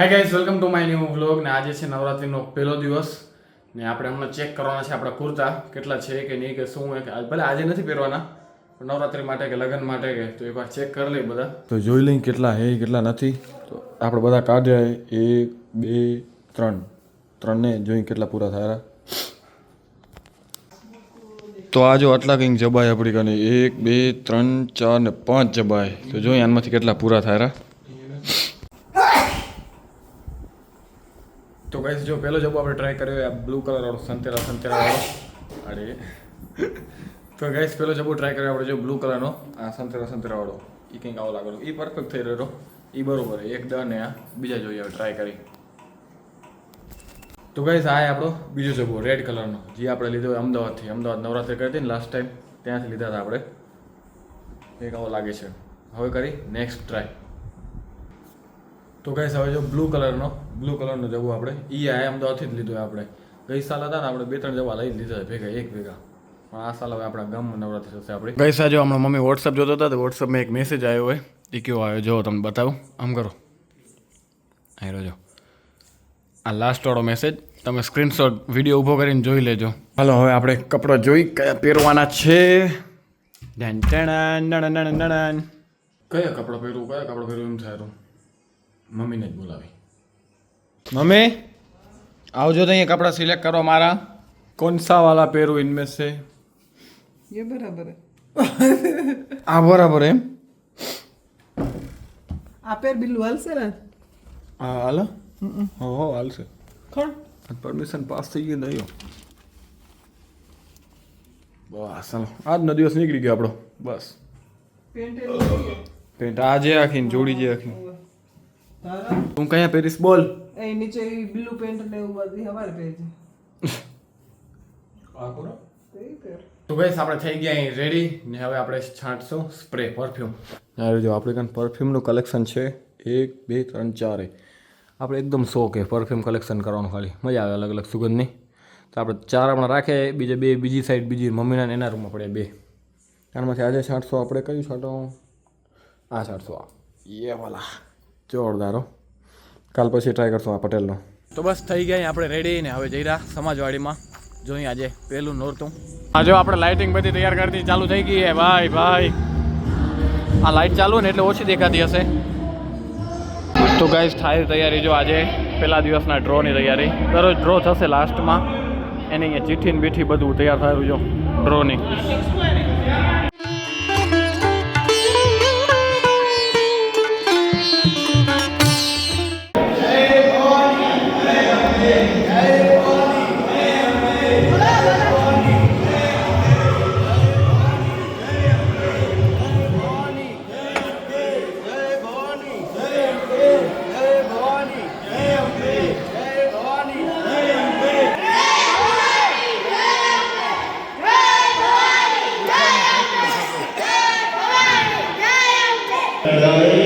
Hi guys welcome to my new vlog ને આજે છે નવરાત્રીનો પહેલો દિવસ. ને આપણે હમણાં ચેક કરવાના છે આપણા કુર્તા. કેટલા છે કે નહીં કે શું કે ભલે આજે નથી પહેરવાના, પણ નવરાત્રી માટે કે લગ્ન માટે કે, તો એકવાર ચેક કરી લઈએ બધા. તો જોઈ લઈએ કેટલા હે કેટલા નથી. તો આપણે બધા કાઢ્યા એક, બે, ત્રણ. ત્રણને જોઈ કેટલા પૂરા થયા તો આ આટલા કંઈક જબાય આપણી કને. એક, બે, ત્રણ, ચાર ને પાંચ જબાય. તો જોઈએ આમાંથી કેટલા પૂરા થયા તો ગાઈસ જો પહેલો જબો આપણે ટ્રાય કર્યો આ બ્લુ કલર વાળો સંતેરા સંતેરા વાળો. અરે. તો ગાઈસ પહેલો જબો ટ્રાય કર્યો આપણે જો બ્લુ કલરનો આ સંતેરા સંતેરા વાળો. એ કંઈક આવો લાગેલો એ પરફેક્ટ થઈ રહ્યો એ બરોબર એક દ ને આ. બીજા જોઈએ, હવે ટ્રાય કરી. તો ગાઈસ આ આપણો બીજો જબો રેડ કલરનો જે આપણે લીધો અમદાવાદથી. અમદાવાદ નવરાત્રી કરી હતી ને લાસ્ટ ટાઈમ ત્યાંથી લીધા હતા આપણે. એક આવો લાગે છે. હવે કરી નેક્સ્ટ ટ્રાય તો કઈ હવે જો બ્લુ કલરનો બ્લુ કલરનો જગો આપણે. ઈ આ અમદાવાદથી જ લીધો આપણે. ગઈ સાલ હતા ને આપણે બે ત્રણ જવા લઈ લીધા ભેગા એક ભેગા. પણ આ સાલ હવે આપણા ગમ નવરાત્રી થશે આપણે. ગઈ સાલ જો હમણાં મમ્મી વોટ્સઅપ જોતા હતા તો વોટ્સઅપમાં એક મેસેજ આવ્યો હોય. એ કેવો આવ્યો? જો તમને બતાવું. આમ કરો. આવ્યો જો. આ લાસ્ટ વાળો મેસેજ તમે સ્ક્રીનશોટ વીડિયો ઊભો કરીને જોઈ લેજો. હાલો હવે આપણે કપડો જોઈ કયા પહેરવાના છે. કયા કપડો પહેરવું? કયા કપડો પહેરવું? એમ થાય. મમ્મીને જ બોલાવી મમ્મી આવજો તો અહીંયા કપડાં સિલેક્ટ કરો મારા કોણ સા વાલા પહેરું ઇનમે સે ये बराबर है આ બરાબર એમ આ પેર બિલ્લુ હાલશે ને હા હાલો હો હો હાલશે કોણ પરમિશન પાસ થઈ ગઈ નહીં બસ ચાલો આજનો દિવસ નીકળી ગયો આપણો બસ પેન્ટ પેન્ટ આજે આખી ને જોડી જે આખી તારા? તું કયા પહેરીશ? બોલ. એ નીચે બ્લુ પેન્ટ ને એવું બધું હવારે પહેરજે. તો ગઈસ આપણે થઈ ગયા અહીં રેડી ને હવે આપણે છાંટશું સ્પ્રે પરફ્યુમ અરે જો આપણે કાન પરફ્યુમનું કલેક્શન છે. એક બે ત્રણ ચારે. આપણે એકદમ શોખ એ પરફ્યુમ કલેક્શન કરવાનું ખાલી. મજા આવે અલગ અલગ સુગંધની. તો આપણે ચાર હમણાં રાખે બીજે બે બીજી સાઈડ બીજી મમ્મીના એના રૂમમાં પડે બે. આમાંથી આજે છાંટશું આપણે કયું છાંટો આ છાંટશું આ. એ વાલા જોરદારો કાલ પછી ટ્રાય કરશું આ પટેલનો. તો બસ થઈ ગયા આપણે રેડી ને હવે જઈ રહ્યા સમાજવાડીમાં. જોઈએ આજે પહેલું નોરતું. આ જો આપણે લાઇટિંગ બધી તૈયાર કરતી ચાલુ થઈ ગઈ હે ભાઈ ભાઈ. આ લાઇટ ચાલુ ને એટલે ઓછી દેખાતી હશે. તો ગાઈઝ થાય તૈયારી જો આજે. પહેલા દિવસના ડ્રોની તૈયારી. દરરોજ ડ્રો થશે લાસ્ટમાં એની અહીંયા ચીઠી ને બીઠી બધું તૈયાર થયું જો ડ્રોની Amen.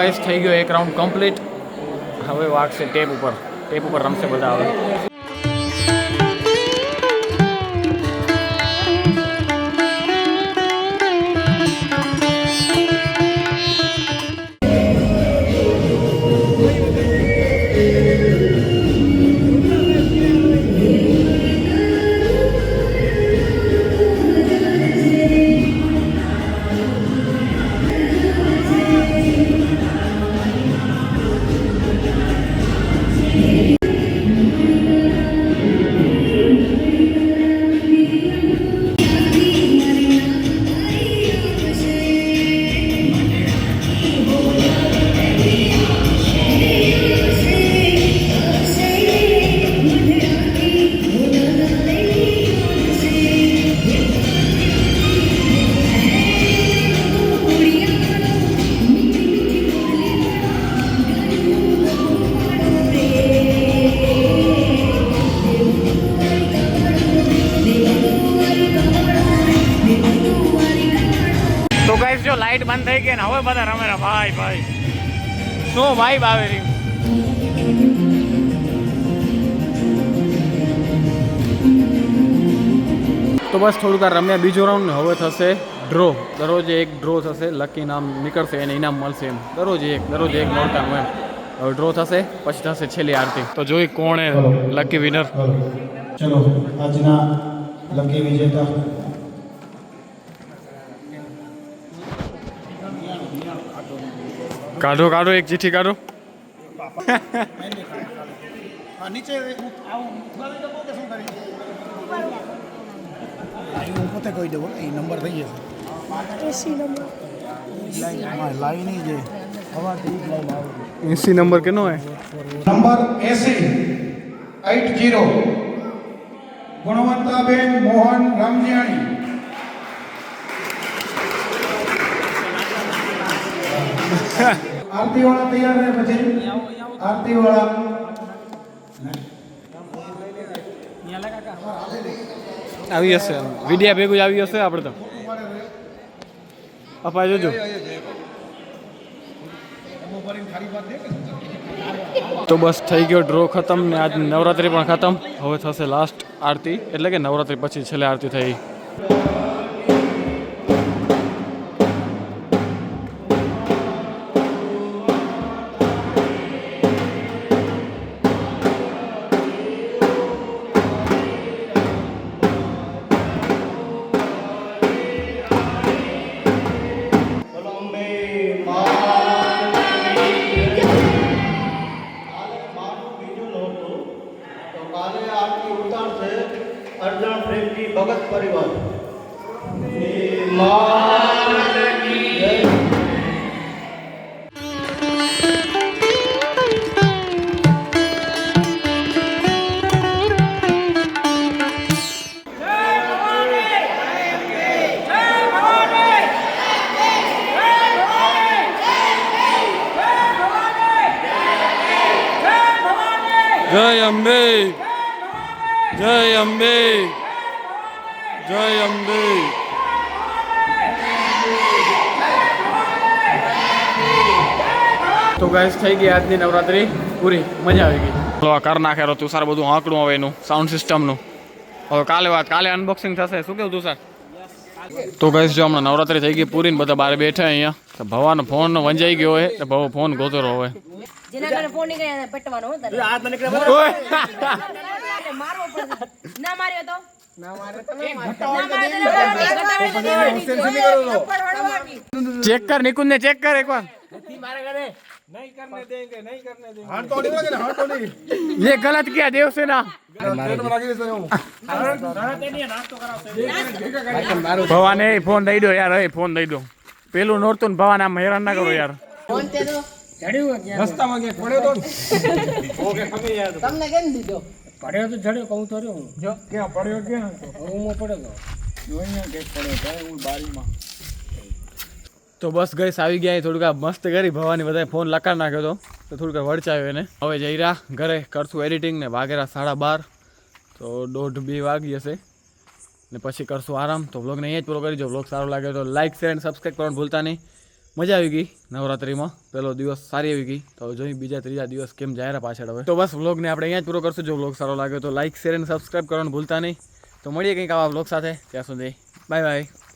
ગાઈસ થઈ ગયો એક રાઉન્ડ કમ્પ્લીટ હવે વાગશે ટેપ ઉપર. ટેપ ઉપર રમશે બધા હવે. ને બધા રમેરા ભાઈ ભાઈ. શું ભાઈ આવે તો બસ થોડુંક આ રમ્યા બીજો રાઉન્ડ ને હવે થશે ડ્રો દરરોજ એક ડ્રો થશે લકી નામ નીકળશે એને ઇનામ મળશે એમ. દરરોજ એક દરરોજ એક મળતાનું એમ. હવે ડ્રો થશે પછી થશે છેલ્લી આરતી. તો જોઈ કોણ લકી વિનર ચલો. આજના લકી વિજેતા. કાઢો કાઢો એક ચિઠ્ઠી કાઢો નીચે હું પોતે કહી દઉં એ નંબર થઈ જશે લાઈ નહીં જે હવાથી જ લાઈન આવે એસી નંબર કેનો હે number AC eight zero ગુણવંતાબેન Mohan Ramjiyani આરતી વાળા તૈયાર રહે પછી આરતી વાળા આવી હશે વિડિયા ભેગું જ આવી હશે આપણે તો અપાય જોજો તો બસ થઈ ગયો ડ્રો ખતમ ને આજ નવરાત્રી પણ ખતમ. હવે થશે લાસ્ટ આરતી, એટલે કે નવરાત્રી પછી છેલ્લે આરતી થઈ. જય અંબે. જય અંબે. તો ગાઈસ થઈ ગઈ આજની નવરાત્રી. પૂરી. મજા આવી ગઈ. તો આ કર નાખેલો તુષાર બધું આંકડું આવે એનું સાઉન્ડ સિસ્ટમનું હવે કાલે વાત કાલે અનબોક્સિંગ થશે. શું કેવું તુષાર તો ગાઈસ જો હમણાં નવરાત્રી થઈ ગઈ પૂરી ને બધા બહાર બેઠા અહીંયા. તો ભવાનો ફોન વંજાઈ ગયો હોય તો ભવો ફોન ગોતેલો હોય જેના કારણે ફોન નીકળે એને પટવાનો હો તારે. ઓય! એટલે મારવો પડશે. ના માર્યો તો ના માર્યો તો ઘટાડી તો દેવાની. થપ્પડ વળવાની. ચેક કર નિકુંજ ને ચેક કર એકવાર ये गलत किया देव से ना ભવાને એ ફોન દઈ દો યાર એ ફોન દઈ દો પેલું નોરતું ભવાને આમ હેરાન ના કરો યાર. તો બસ ગઈ આવી ગયા થોડુંક આ મસ્ત કરી. ભવાની બધાએ ફોન લકાર નાખ્યો હતો તો થોડુંક વળચાયો એને. હવે જઈ રહ્યા ઘરે કરશું એડિટિંગ ને વાગેરા સાડા બાર. તો દોઢ બે વાગી હશે. ને પછી કરશું આરામ. તો વ્લોગને અહીંયા જ પૂરો કરી જો વ્લોગ સારો લાગે તો લાઇક શેર અને સબસ્ક્રાઈબ કરવાનું ભૂલતા નહીં. મજા આવી ગઈ નવરાત્રિમાં. પહેલો દિવસ સારી આવી ગઈ. તો જોઈ બીજા ત્રીજા દિવસ કેમ જાય પાછળ હવે. તો બસ વ્લોગને આપણે અહીંયા જ પૂરો કરશું. જો વ્લોગ સારો લાગ્યો તો લાઇક શેર અને સબસ્ક્રાઈબ કરવાનું ભૂલતા નહીં. તો મળીએ કંઈક આવા વ્લોગ સાથે. ત્યાં સુધી બાય બાય